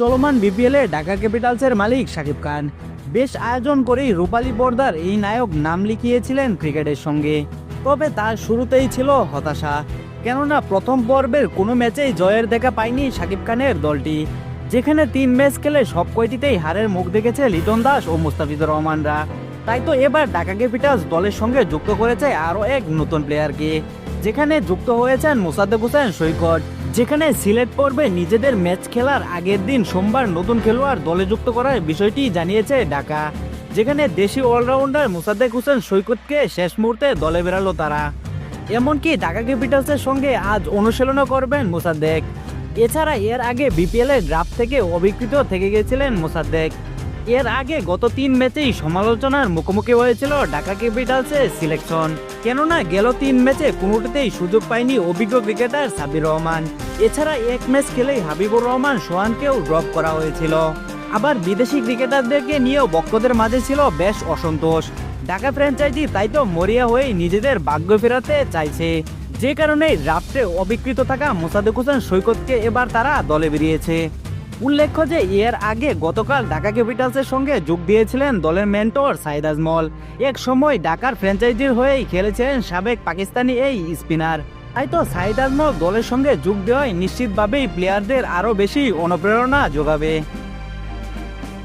চলমান বিপিএলে ঢাকা ক্যাপিটালসের মালিক শাকিব খান। বেশ আয়োজন করেই রূপালী পর্দার এই নায়ক নাম লিখিয়েছিলেন ক্রিকেটের সঙ্গে। তবে তার শুরুতেই ছিল হতাশা। কেননা প্রথম পর্বের কোনো ম্যাচেই জয়ের দেখা পায়নি শাকিব খানের দলটি। যেখানে তিন ম্যাচ খেলে সব কয়টিতেই হারের মুখ দেখেছে লিটন দাস ও মুস্তাফিজুর রহমানরা। তাই তো এবার ঢাকা ক্যাপিটালস দলের সঙ্গে যুক্ত করেছে আরও এক নতুন প্লেয়ারকে, যেখানে যুক্ত হয়েছেন মোসাদ্দেক হোসেন সৈকত। যেখানে সিলেট পর্বে নিজেদের ম্যাচ খেলার আগের দিন সোমবার নতুন খেলোয়াড় দলে যুক্ত করার বিষয়টি জানিয়েছে ঢাকা, যেখানে দেশি অলরাউন্ডার মোসাদ্দেক হোসেন সৈকতকে শেষ মুহূর্তে দলে বেরালো তারা। এমনকি ঢাকা ক্যাপিটালসের সঙ্গে আজ অনুশীলনও করবেন মোসাদ্দেক। এছাড়া এর আগে বিপিএল এর ড্রাফট থেকে অবিকৃত থেকে গেছিলেন মোসাদ্দেক। এর আগে গত তিন ম্যাচেই সমালোচনার মুখোমুখি হয়েছিল ঢাকা ক্যাপিটালসের সিলেকশন। কেননা গেল তিন ম্যাচে কোনোটিতেই সুযোগ পায়নি অভিজ্ঞ ক্রিকেটার সাবির রহমান। এছাড়া এক ম্যাচ খেলেই হাবিবুর রহমান সোহানকেও ড্রপ করা হয়েছিল। আবার বিদেশি ক্রিকেটারদেরকে নিয়েও ভক্তদের মাঝে ছিল বেশ অসন্তোষ। ঢাকা ফ্র্যাঞ্চাইজি তাই তো মরিয়া হয়ে নিজেদের ভাগ্য ফেরাতে চাইছে। যে কারণে ড্রাফটে অবিকৃত থাকা মোসাদেক হোসেন সৈকতকে এবার তারা দলে বেরিয়েছে। উল্লেখ্য যে এর আগে গতকাল ঢাকা ক্যাপিটালসের সঙ্গে যোগ দিয়েছিলেন দলের মেন্টর সাইদ আজমল। এক সময় ঢাকার ফ্র্যাঞ্চাইজির হয়েই খেলেছেন সাবেক পাকিস্তানি এই স্পিনার। তাই তো সাইদ আজমল দলের সঙ্গে যোগ দেওয়ায় নিশ্চিতভাবেই প্লেয়ারদের আরও বেশি অনুপ্রেরণা যোগাবে।